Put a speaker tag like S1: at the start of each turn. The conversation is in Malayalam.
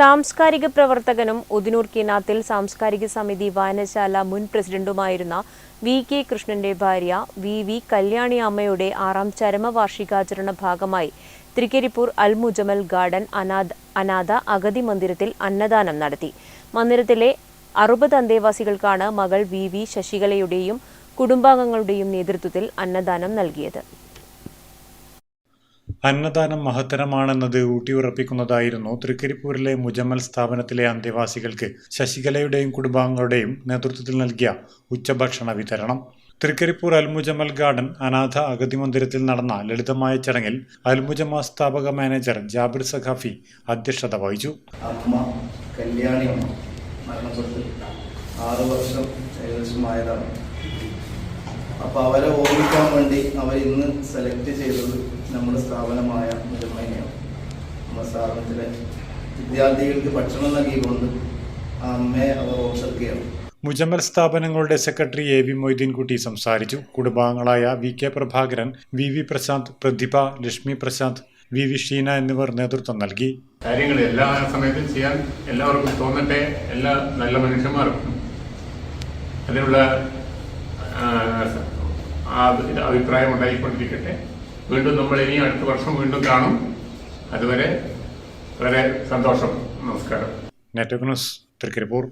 S1: സാംസ്കാരിക പ്രവർത്തകനും ഉദിനൂർ കിനാത്തിൽ സാംസ്കാരിക സമിതി വായനശാല മുൻ പ്രസിഡന്റുമായിരുന്ന വി കെ കൃഷ്ണന്റെ ഭാര്യ വി വി കല്യാണി അമ്മയുടെ ആറാം ചരമവാർഷികാചരണ ഭാഗമായി തൃക്കരിപ്പൂർ അൽമുജമൽ ഗാർഡൻ അനാഥ അഗതി മന്ദിരത്തിൽ അന്നദാനം നടത്തി. മന്ദിരത്തിലെ അറുപത് അന്തേവാസികൾക്കാണ് മകൾ വി വി ശശികലയുടെയും കുടുംബാംഗങ്ങളുടെയും നേതൃത്വത്തിൽ അന്നദാനം നൽകിയത്.
S2: അന്നദാനം മഹത്തരമാണെന്നത് ഊട്ടിയുറപ്പിക്കുന്നതായിരുന്നു തൃക്കരിപ്പൂരിലെ മുജമ്മൽ സ്ഥാപനത്തിലെ അന്തേവാസികൾക്ക് ശശികലയുടെയും കുടുംബാംഗങ്ങളുടെയും നേതൃത്വത്തിൽ നൽകിയ ഉച്ചഭക്ഷണ വിതരണം. തൃക്കരിപ്പൂർ അൽമുജമൽ ഗാർഡൻ അനാഥ അഗതി മന്ദിരത്തിൽ നടന്ന ലളിതമായ ചടങ്ങിൽ അൽമുജമ സ്ഥാപക മാനേജർ ജാബിർ സഖാഫി അധ്യക്ഷത വഹിച്ചു.
S3: മരണപ്പെട്ട് ആറ് വർഷം ഏകദേശമായതാണ്. അപ്പോൾ അവരെ ഓർമ്മിക്കാൻ വേണ്ടി അവർ ഇന്ന് സെലക്ട് ചെയ്തത് നമ്മുടെ സ്ഥാപനമായ മുരുമേനയാണ് നമ്മുടെ സ്ഥാപനത്തിലെ വിദ്യാർത്ഥികൾക്ക് ഭക്ഷണം നൽകിക്കൊണ്ട് ആ അമ്മയെ അവർ ഓർമ്മിക്കുകയാണ്
S2: മുജമ്മൽ സ്ഥാപനങ്ങളുടെ സെക്രട്ടറി എ വി മൊയ്തീൻകുട്ടി സംസാരിച്ചു. കുടുംബാംഗങ്ങളായ V K Prabhakaran V V Prashanth Prathibha Lakshmi Prashanth V V Sheena എന്നിവർ നേതൃത്വം നൽകി.
S4: കാര്യങ്ങൾ എല്ലാ സമയത്തും ചെയ്യാൻ എല്ലാവർക്കും തോന്നട്ടെ. എല്ലാ നല്ല മനുഷ്യന്മാർക്കും. അതിനുള്ള അഭിപ്രായം ഉണ്ടായിക്കൊണ്ടിരിക്കട്ടെ. വീണ്ടും നമ്മൾ ഇനി അടുത്ത വർഷം വീണ്ടും കാണും. അതുവരെ വളരെ സന്തോഷം. നമസ്കാരം.
S2: Network news Thrikaripur.